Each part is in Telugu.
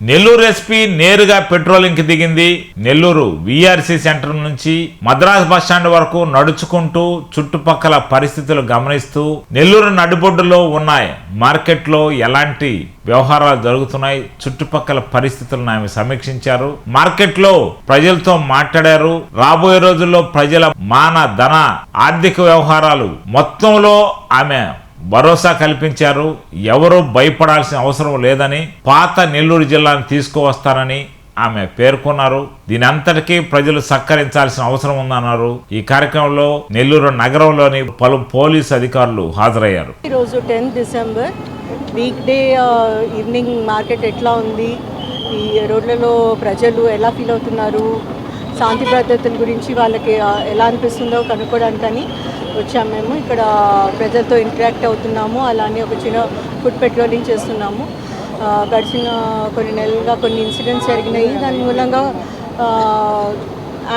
నెల్లూరు ఎస్పీ నేరుగా పెట్రోలింగ్కి దిగింది. నెల్లూరు వీఆర్సీ సెంటర్ నుంచి మద్రాస్ బస్ స్టాండ్ వరకు నడుచుకుంటూ చుట్టుపక్కల పరిస్థితులు గమనిస్తూ నెల్లూరు నడిబొడ్డులో ఉన్నాయి మార్కెట్లో ఎలాంటి వ్యవహారాలు జరుగుతున్నాయి చుట్టుపక్కల పరిస్థితులను ఆమె సమీక్షించారు. మార్కెట్లో ప్రజలతో మాట్లాడారు. రాబోయే రోజుల్లో ప్రజల మాన ధన ఆర్థిక వ్యవహారాలు మొత్తంలో ఆమె భరోసా కల్పించారు. ఎవరూ భయపడాల్సిన అవసరం లేదని పాత నెల్లూరు జిల్లాను తీసుకువస్తానని ఆమె పేర్కొన్నారు. దీని అంతటికీ ప్రజలు సహకరించాల్సిన అవసరం ఉందన్నారు. ఈ కార్యక్రమంలో నెల్లూరు నగరంలోని పలు పోలీసు అధికారులు హాజరయ్యారు. ఈరోజు tenth December. Weekday evening market ఎట్లా ఉంది? ఈ రోడ్లలో ప్రజలు ఎలా ఫీల్ అవుతున్నారు? శాంతి భద్రతల గురించి వాళ్ళకి ఎలా అనిపిస్తుందో కనుక్కోవడానికని వచ్చాము మేము. ఇక్కడ ప్రజలతో ఇంటరాక్ట్ అవుతున్నాము. అలానే ఒక చిన్న ఫుడ్ పెట్రోలింగ్ చేస్తున్నాము. గడిచిన కొన్ని నెలలుగా కొన్ని ఇన్సిడెంట్స్ జరిగినాయి. దాని మూలంగా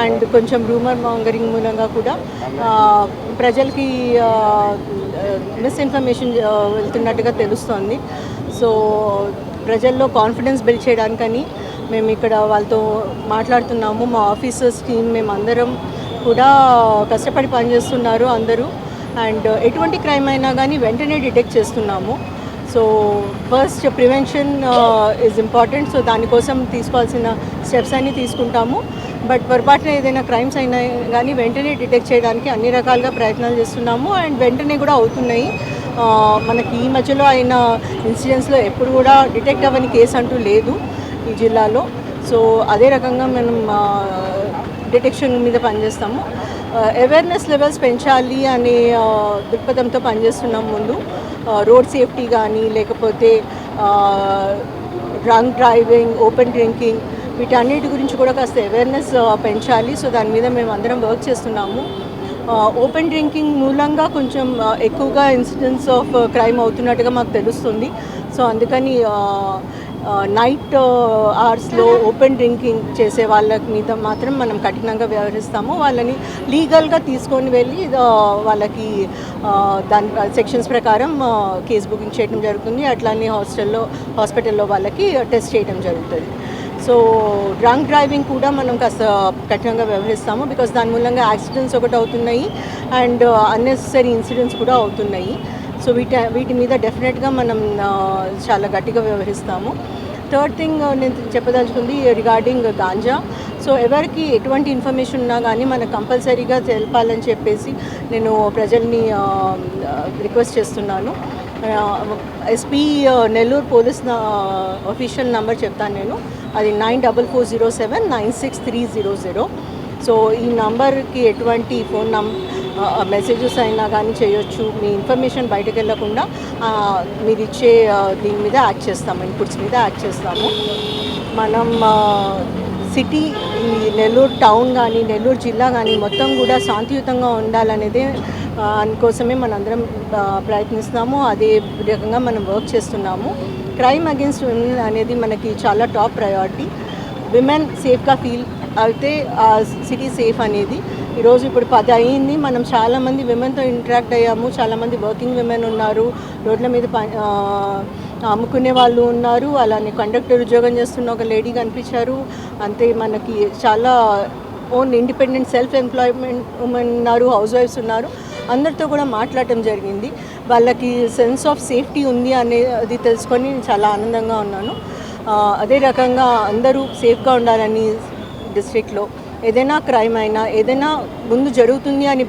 అండ్ కొంచెం రూమర్ మాంగరింగ్ మూలంగా కూడా ప్రజలకి మిస్ఇన్ఫర్మేషన్ వెళ్తున్నట్టుగా తెలుస్తోంది. సో ప్రజల్లో కాన్ఫిడెన్స్ బిల్డ్ చేయడానికని మేము ఇక్కడ వాళ్ళతో మాట్లాడుతున్నాము. మా ఆఫీసర్స్ టీమ్ మేము అందరం కూడా కష్టపడి పనిచేస్తున్నారు అందరూ. అండ్ ఎటువంటి క్రైమ్ అయినా కానీ వెంటనే డిటెక్ట్ చేస్తున్నాము. So first prevention is important so దానికోసం తీసుకోవాల్సిన స్టెప్స్ అన్నీ తీసుకుంటాము. బట్ పొరపాటున ఏదైనా క్రైమ్స్ అయినా కానీ వెంటనే డిటెక్ట్ చేయడానికి అన్ని రకాలుగా ప్రయత్నాలు చేస్తున్నాము. అండ్ వెంటనే కూడా అవుతున్నాయి. మనకి ఈ మధ్యలో అయిన ఇన్సిడెంట్స్లో ఎప్పుడు కూడా డిటెక్ట్ అవ్వని కేసు అంటూ లేదు ఈ జిల్లాలో. సో అదే రకంగా మనం డిటెక్షన్ మీద పనిచేస్తాము. Uh, అవేర్నెస్ లెవెల్స్ పెంచాలి అనే uh, దృక్పథంతో పనిచేస్తున్నాం ముందు. రోడ్ సేఫ్టీ కానీ లేకపోతే డ్రంక్ డ్రైవింగ్ ఓపెన్ డ్రింకింగ్ వీటన్నిటి గురించి కూడా కాస్త అవేర్నెస్ uh, పెంచాలి. సో దాని మీద మేము అందరం వర్క్ చేస్తున్నాము ఓపెన్ డ్రింకింగ్ మూలంగా కొంచెం ఎక్కువగా ఇన్సిడెంట్స్ ఆఫ్ క్రైమ్ అవుతున్నట్టుగా మాకు తెలుస్తుంది. సో అందుకని నైట్ అవర్స్లో ఓపెన్ డ్రింకింగ్ చేసే వాళ్ళ మీద మాత్రం మనం కఠినంగా వ్యవహరిస్తాము. వాళ్ళని లీగల్గా తీసుకొని వెళ్ళి వాళ్ళకి దాని సెక్షన్స్ ప్రకారం కేసు బుకింగ్ చేయడం జరుగుతుంది. అట్లానే హాస్టల్లో హాస్పిటల్లో వాళ్ళకి టెస్ట్ చేయడం జరుగుతుంది. సో డ్రంక్ డ్రైవింగ్ కూడా మనం కాస్త కఠినంగా వ్యవహరిస్తాము బికాస్ దాని మూలంగా యాక్సిడెంట్స్ ఒకటి అవుతున్నాయి అండ్ అన్నెసరీ ఇన్సిడెంట్స్ కూడా అవుతున్నాయి. సో వీటి వీటి మీద డెఫినెట్గా మనం చాలా గట్టిగా వ్యవహరిస్తాము. థర్డ్ థింగ్ నేను చెప్పదలుచుకుంది రిగార్డింగ్ గాంజా సో ఎవరికి ఎటువంటి ఇన్ఫర్మేషన్ ఉన్నా కానీ మనకు కంపల్సరీగా తెలపాలని చెప్పేసి నేను ప్రజల్ని రిక్వెస్ట్ చేస్తున్నాను. SP Nellore police official number చెప్తాను నేను. అది nine double four zero seven nine six three zero zero so ఈ నంబర్కి ఎటువంటి ఫోన్ నం మెసేజెస్ అయినా కానీ చేయొచ్చు. మీ ఇన్ఫర్మేషన్ బయటకు వెళ్ళకుండా మీరు ఇచ్చే దీని మీద యాక్ట్ చేస్తాము ఇన్పుట్స్ మీద యాక్ట్ చేస్తాము. మనం సిటీ ఈ నెల్లూరు టౌన్ కానీ నెల్లూరు జిల్లా కానీ మొత్తం కూడా శాంతియుతంగా ఉండాలనేదే అందుకోసమే మనందరం ప్రయత్నిస్తున్నాము. అదే రకంగా మనం వర్క్ చేస్తున్నాము. క్రైమ్ అగేన్స్ట్ విమెన్ అనేది మనకి చాలా టాప్ ప్రయారిటీ విమెన్ సేఫ్గా ఫీల్ అయితే సిటీ సేఫ్ అనేది. ఈరోజు ఇప్పుడు పది అయింది. మనం చాలామంది విమెన్తో ఇంటరాక్ట్ అయ్యాము. చాలామంది వర్కింగ్ విమెన్ ఉన్నారు. రోడ్ల మీద ప- అమ్ముకునే వాళ్ళు ఉన్నారు. అలానే కండక్టర్ ఉద్యోగం చేస్తున్న ఒక లేడీ కనిపించారు. అంతే మనకి చాలా own independent self employment women ఉన్నారు హౌస్ వైఫ్స్ ఉన్నారు. అందరితో కూడా మాట్లాడటం జరిగింది. వాళ్ళకి సెన్స్ ఆఫ్ సేఫ్టీ ఉంది అనేది తెలుసుకొని నేను చాలా ఆనందంగా ఉన్నాను. అదే రకంగా అందరూ సేఫ్గా ఉండాలని డిస్ట్రిక్ట్లో ఏదైనా క్రైమ్ అయినా ఏదైనా ముందు జరుగుతుంది అని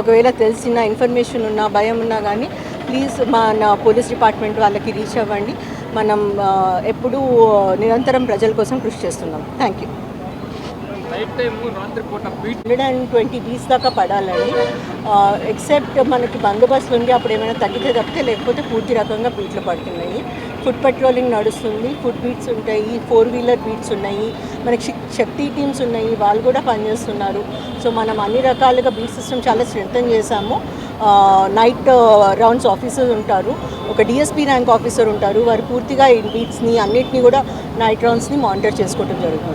ఒకవేళ తెలిసిన ఇన్ఫర్మేషన్ ఉన్నా భయం ఉన్నా కానీ ప్లీజ్ మన పోలీస్ డిపార్ట్మెంట్ వాళ్ళకి రీచ్ అవ్వండి. మనం ఎప్పుడూ నిరంతరం ప్రజల కోసం కృషి చేస్తున్నాం. Thank you hundred and twenty beats దాకా పడాలండి. ఎక్సెప్ట్ మనకి బందోబస్తు ఉంది అప్పుడు ఏమైనా తగ్గితే తప్పితే లేకపోతే పూర్తి రకంగా బీట్లు పడుతున్నాయి. ఫుడ్ పెట్రోలింగ్ నడుస్తుంది. ఫుడ్ బీట్స్ ఉంటాయి ఫోర్ వీలర్ బీట్స్ ఉన్నాయి. మనకి శక్తి టీమ్స్ ఉన్నాయి. వాళ్ళు కూడా పనిచేస్తున్నారు. సో మనం అన్ని రకాలుగా బీట్ సిస్టమ్ చాలా స్ట్రెంథన్ చేశాము. నైట్ రౌండ్స్ ఆఫీసర్స్ ఉంటారు. ఒక డిఎస్పీ ర్యాంక్ ఆఫీసర్ ఉంటారు. వారు పూర్తిగా ఈ బీట్స్ని అన్నిటినీ కూడా నైట్ రౌండ్స్ని మానిటర్ చేసుకోవడం జరుగుతుంది.